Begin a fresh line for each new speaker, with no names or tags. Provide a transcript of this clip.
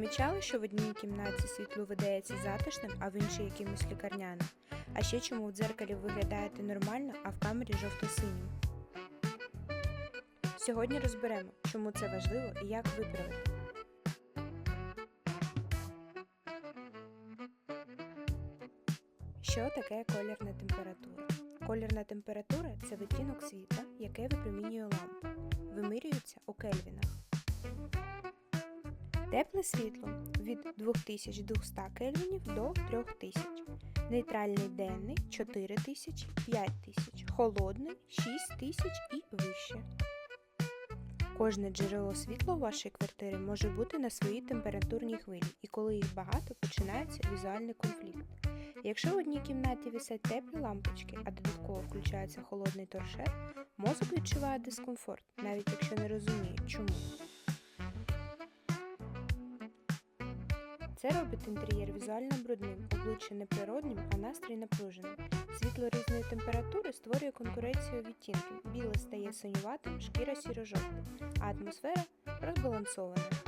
помічали, що в одній кімнаті світло видається затишним, а в іншій якимось лікарняним? А ще чому в дзеркалі виглядаєте нормально, а в камері жовто-синім? Сьогодні розберемо, чому це важливо і як виправити. Що таке колірна температура? Колірна температура це відтінок світла, яке випромінює лампа. Вимірюється у кельвінах. Тепле світло від 2200 кельвінів до 3000. Нейтральний денний 4000, 5000, холодний 6000 і вище. Кожне джерело світла у вашій квартирі може бути на своїй температурній хвилі, і коли їх багато, починається візуальний конфлікт. Якщо в одній кімнаті висять теплі лампочки, а додатково включається холодний торшер, мозок відчуває дискомфорт, навіть якщо не розуміє, чому. Це робить інтер'єр візуально брудним, обличчя неприродним, а настрій напруженим. Світло різної температури створює конкуренцію відтінків. Біле стає синюватим, шкіра сіро-жовтим, а атмосфера розбалансована.